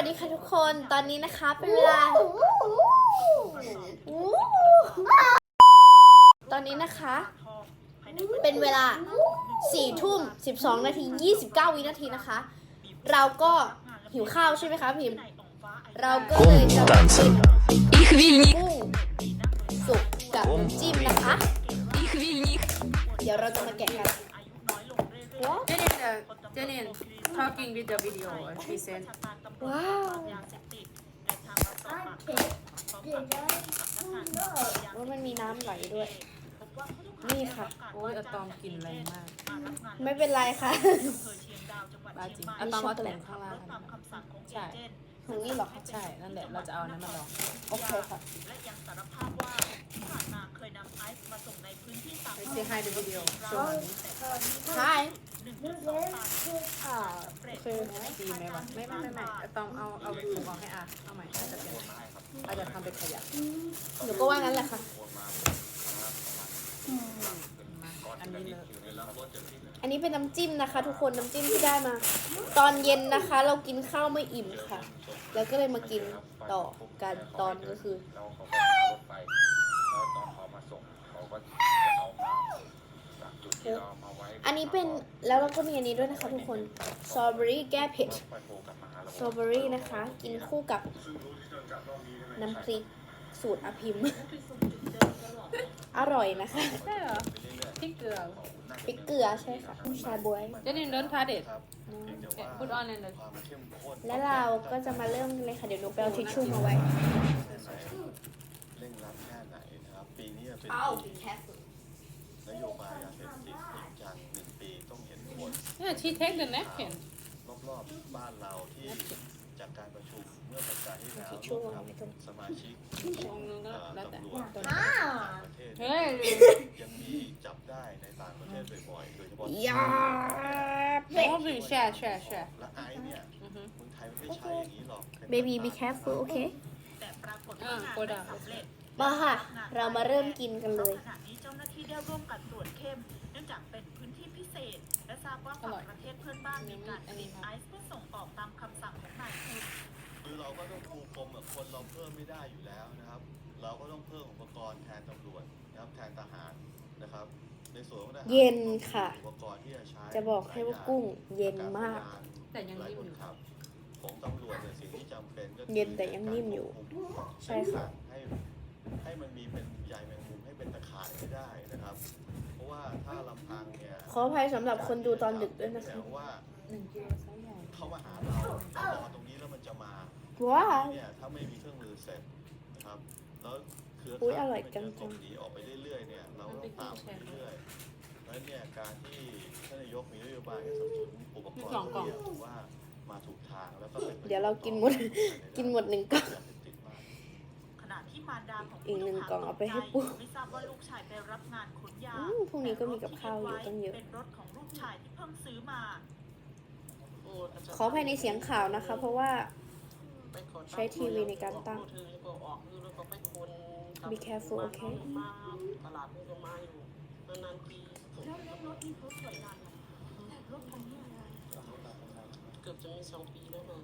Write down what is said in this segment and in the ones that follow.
วัสดีค่ะทุกคน ตอนนี้นะคะเป็นเวลา ตอนนี้นะคะ เป็นเวลา4ทุ่ม12 นาที 29 วินาทีนะคะ เราก็หิวข้าวใช่ไหมคะพิมเราก็เลยจะมากินกุ้งสุกกับจิ้มนะคะ เดี๋ยวเราจะมาแกะกัน What? Janin, Janin, talking with the video, he said. ว้าวว่ามันมีน้ำไหลด้วย นี่ค่ะ โอ้ยอะตอมกินแรงมาก ไม่เป็นไรค่ะบ้าจริงอะตอมเอาถุงข้างล่างนะใช่ถึงนี่เหรอใช่ นั่นแหละ เราจะเอานั้นมาลอง โอเคค่ะไป say hi the video show mommy Hi โอ เคดีไหมวะไม่ไม่ไม่ไม่อะตอมเอาเอาถุงออกให้อาเอาใหม่อาจจะเป็นอาจจะทำเป็นขยะหนูก็ว่างั้นแหละค่ะมาอันนี้เลยอันนี้เป็นน้ำจิ้มนะคะ ทุกคนน้ำจิ้มที่ได้มา ตอนเย็นนะคะ เรากินข้าวไม่อิ่มค่ะ แล้วก็เลยมากินต่อกันตอนก็คือแล้วเขาก็ขับรถไปแล้วตอนเขามาส่งเขาก็จะเอามาจากจุดที่เราเอามาไว้ อันนี้เป็นแล้วเราก็มีอันนี้ด้วยนะคะทุกคนสตรอเบอรี่แก้เผ็ดไปโทรกลับมาหาเราสตรอเบอรี่นะคะ กินคู่กับน้ำพริกสูตรอภิมอร่อยนะคะใช่เหรอพริกเกลือพริกเกลือใช่ค่ะชาบวยเจนนี่เดินทาเด็ดพูดออนเลยเลยความเข้มข้นและเราก็จะมาเริ่มเลยค่ะ เดี๋ยวหนูไปเอาทิชชู่มาไว้เร่งรัดแค่ไหนนะครับปีนี้เป็นเอาปีแคส นโยบายยาเสพติดจริงจังหนึ่งปีต้องเห็นผลเนี่ย she take the napkin รอบๆบ้านเราที่จากการประชุมเมื่อสัปดาห์ที่แล้วทิชชู่กัวางไว้ตรงสมาชิกตรงนู้นก็เอ่อแล้วแต่ตำรวจตัวต่างประเทศเฮ้ยยังมีจับได้ในต่างประเทศบ่อยๆ โดยเฉพาะยาโอ้ยแชร์แชร์แชร์และไอซ์เนี่ยอือฮึเมืองไทยมันไม่ใช่อย่างนี้หรอก baby be careful โอเคอ่าโกดามาค่ะ เรามาเริ่มกินกันเลยขณะนี้เจ้าหน้าที่ได้ร่วมกันตรวจเข้ม เนื่องจากเป็นพื้นที่พิเศษ และทราบว่าฝั่งประเทศเพื่อนบ้านมีการผลิตไอซ์เพื่อส่งออกตามคำสั่งของนายทุนคือเราก็ต้องปูพรมกับคนเราเพิ่มไม่ได้อยู่แล้วนะครับ เราก็ต้องเพิ่มอุปกรณ์แทนตำรวจนะครับแทนทหารนะครับ ในส่วนของทหารเย็นค่ะ อุปกรณ์ที่จะใช้จะบอกให้ว่ากุ้งเย็นมาก แต่ยังหลายนิ่มคนอยู่ขับของตำรวจเนี่ยสิ่งที่จำเป็นก็คือเย็นแต่ยังนิ่มอยู่ใช่ค่ะ ให้ให้มันมีเป็นใยแมงมุมให้เป็นตะข่ายไม่ได้นะครับ เพราะว่าถ้าลำพังเนี่ยขออภัยสำหรับคนดูตอนดึกด้วยนะแต่คะว่าหนึ่งกิโลไซส์ใหญ่เข้ามาหาเราเรารอตรงนี้แล้วมันจะมาว้าวเนี่ยถ้าไม่มีเครื่องมือเสร็จนะครับแล้วเครืออุ๊ยข่ายอร่อยมันจังจะกบหนีออกไปเรื่อยๆเนี่ยเราก็ต้องตามไปเรื่อยๆเพราะฉะนั้นเนี่ยการที่ท่านนายกมีนโยบายให้สนับสนุนอุปกรณ์พวกนี้ถือว่ามาถูกทางแล้วก็เป็นประโชน์เดี๋ยวเรากินหมดกินหมดหนึ่งกล่องยาเสพติด มากขณะที่มารดาของอีกหนึ่งกล่องเอาไปให้ผู้ปู่ไม่ทราบว่าลูกชายไปรับงานขนยาอืมพรุ่งนี้ก็มีกับข้าวอยู่ตั้งเยอะ เป็นรถของลูกชายที่เพิ่งซื้อมาขออภัยในเสียงข่าวนะคะ เพราะว่าใช้ทีวีในการตั้ง Be careful okay ตลาดมันก็มาอยู่นานๆทีเกือบจะมีสองปีแล้วนะ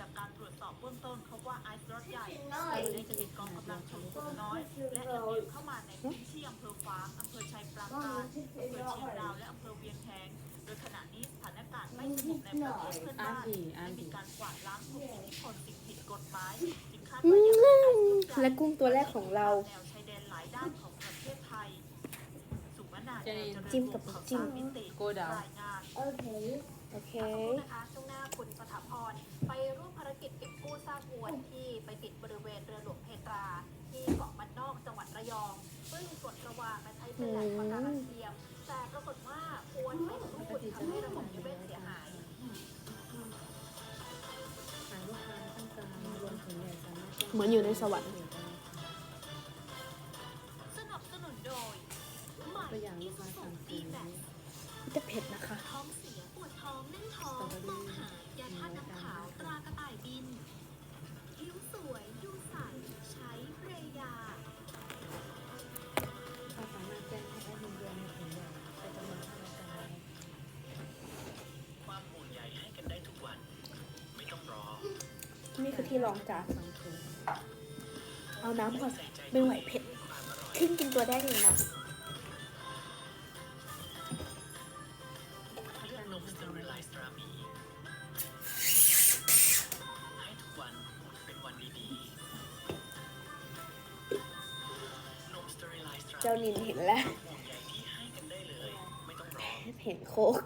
จากการตรวจสอบเบื้องต้นพบว่าไอซ์รถใหญ่ได้จะติดกองกำลังชนกลุ่มน้อย และลำเลียงเข้ามาในพื้นที่อำเภอฟ้างอำเภอชัยปราการอำเภอเชียงดาวและอำเภอเวียงแหงโดยขณะนี้สถานการณ์ไม่สงบในประเทศเพื่อนอาบ้านดีอาและมีดีการกวาดล้างผู้มีอิทธิพลสิ่งผิดกฎหมายจึงคาดอืว่ายังมีไอซ์มลูกใหญ่และกุ้งตัวแรกของเรา จะได้จิ้มกับจิ้มมิติโกดาวรายงานโอเคขอบคุณนะคะช่วงหน้าคุณสถาพรไปร่วมภารกิจเก็บกู้ซากอวนที่ไปติดบริเวณเรือหลวงเพตรา ที่เกาะมันนอกจังหวัดระยอง ซึ่งส่วนระวางและใช้เป็นแหล่งปะการังเทียม แต่ปรากฏว่าอวนไม่รูดทำให้ระบบนิเวศเสียหายหาลูกค้าต้องการรวมถึงเนี่ยสามารถแจ้งเหมือนอยู่ในสวรรค์ ผ็ดนะคะ ท้องเสียปวดท้องแน่นท้องมองหายาธาตุน้ำขาวตรากระต่ายบินผิวสวยดูใสใช้เรยาถ้าสามารถแจ้งให้แอดมินรวมในถุงใหญ่แต่จำนวนเท่ากันได้ความห่วงใยให้กันได้ทุกวันนี่คือที่รองจานเอาน้ำก่อนไม่ไหวเผ็ดทิ้งกินตัวได้เลยนะ จ้านินเห็นแล้วห่วงใยที่ให้กันได้เลยไม่ต้องรอเห็นโคก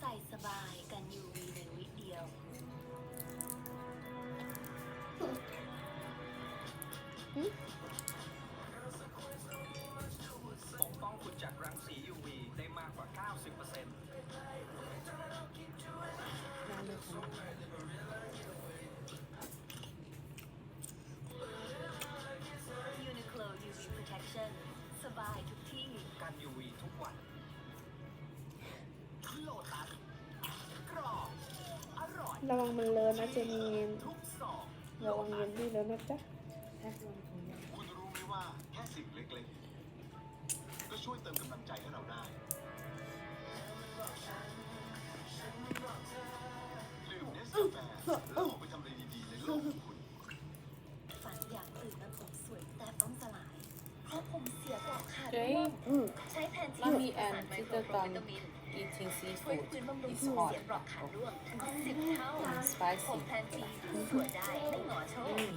ใส่สบายกัน UV ในวิเดียวป ที่กัน UV ทุกวันโลตัสกรอบอร่อย ระวังมันเลอะนะเจนีนทุกซองระวังเย็นที่เลอะนะจ๊ะแพ็คลงถุงใหญ่คุณรู้ไหมว่าแค่สิ่งเล็กๆ ก็ช่วยเติมกำลังใจให้เราได้ดื่มเนสกาแฟแล้วออกไปทำอะไรดีๆในโลก ใช้แผนที่มันมีแอนไมที่โครจะโปตรอนวิตามิน eating ช่วย seafood ฟื้นบำรุง is สูญ hot เสียงหลอกขาร่วงถึงสิบเท่า and ผม spicy แทนทีสวยได้ไม่หงอโชอืคม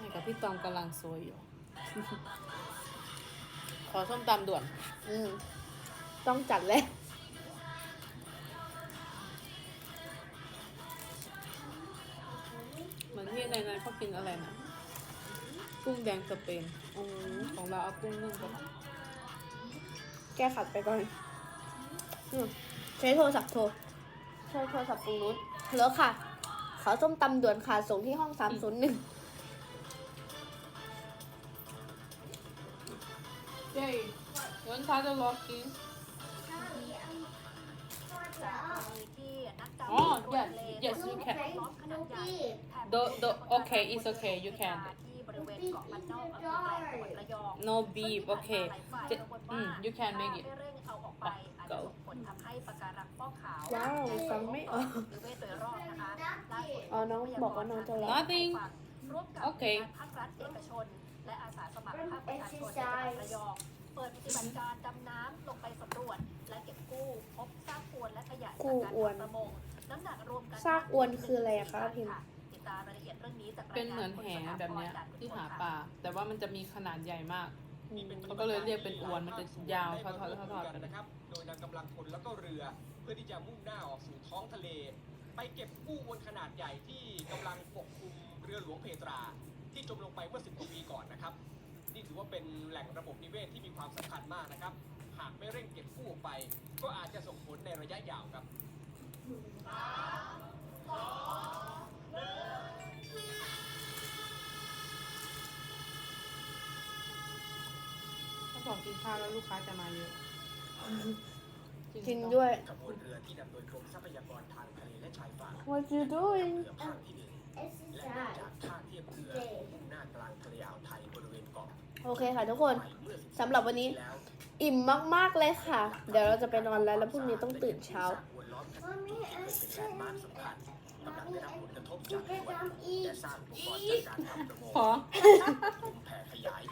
นี่กับพี่ตองกำลังซวยอยู่ ขอส้มตำด่วน อืม ต้องจัดแล้วเหมือนที่ในนั้นเขากินอะไรนะ กุ้งแดงสเปนอืมของเราเอากุ้งนึ่งไปก่อนแก้ขัดไปก่อนอืมใช้โทรศัพท์โทรใช้โทรศัพท์ตรงนู้นแล้วค่ะ ขอส้มตำด่วนค่ะ ส่งที่ห้อง301เย้วันท้าจะรอกินจากกรณีที่นักดำอ๋อน้ำ yes ทะเล yes you can ล้อมขนาดใหญ่แถบ The- the- okay, it's okay, you can ที่บริ เวณเกาะมันนอกอำเภอแกลงจังหวัดระยอง no beef โอเคซึ่จะงที่ผ่านมาหลายฝ่ายกังวลอืว่าม you can make it ถ้าไม่เร่งเอาออกไปอาจจะส่งผลทำให้ปะการังฟอกขาวว้าวฟังไม่ออกนิเวศโดยรอบนะคะล่าสุดอ๋อน้องบอกว่าน้องจะรอ Nothing ร่วมกับโอเคภาครัฐเอกชน และอาสาสมัครภาคประชาชนในจังหวัดระยอง เปิดปฏิบัติการดำน้ำลงไปสำรวจ และเก็บกู้พบซากอวนและขยะกู้จากการอวนทำประมงน้ำหนักรวมกันซากอวนคืออะไรอะคะพิมพ์ ติดตามรายละเอียดเรื่องนี้จากเป็นเหมือนแหแบบเนี้ยที่หาปลาแต่ว่ามันจะมีขนาดใหญ่มากเขาก็เลยเรียกเป็นอวนมันจะยาวทอดๆทอดๆไปเลยนะครับ โดยนำกำลังพลแล้วก็เรือเพื่อที่จะมุ่งหน้าออกสู่ท้องทะเล ไปเก็บกู้อวนขนาดใหญ่ที่กำลังปกคลุมเรือหลวงเพตรา ที่จมลงไปเมื่อสิบกว่าปีก่อนนะครับนี่ถือว่าเป็นแหล่งระบบนิเวศที่มีความสำคัญมากนะครับ หากไม่เร่งเก็บกู้ออกไป ก็อาจจะส่งผลในระยะยาวครับ เขาบอกกินข้าวแล้วลูกค้าจะมาเยอะจริงด้วย ขบวนเรือที่นำโดยกรมทรัพยากรทางทะเลและชายฝั่ง What you doing เรือภาคที่หนึ่งและเนื่องจากท่าเทียบเรือมุ่งหน้ากลางทะเลอ่าวไทยบริเวณเกาะโอเคค่ะทุกคน ไปเมื่อ10สำหรับวันนี้ แล้วอิ่มมากๆเลยค่ะ เดี๋ยวเราจะไปนอนแล้วแล้วพรุ่งนี้ต้องตื่นเช้าวนล้อมแผ่นดินที่เคยเป็นแลนด์มาร์คสำคัญกำลัง ได้รับผลกระทบจากอวนและสร้างอุปกรณ์จากการทำประมงขอแผ่ขยาย